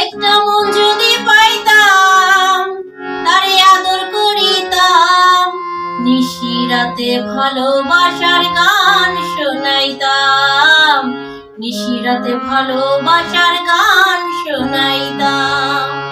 একটা মন যদি পাইতাম, তারে আদর করিতাম। নিশিরাতে ভালোবাসার গান শোনাইতাম। নিশিরাতে ভালোবাসার গান শোনাইতাম।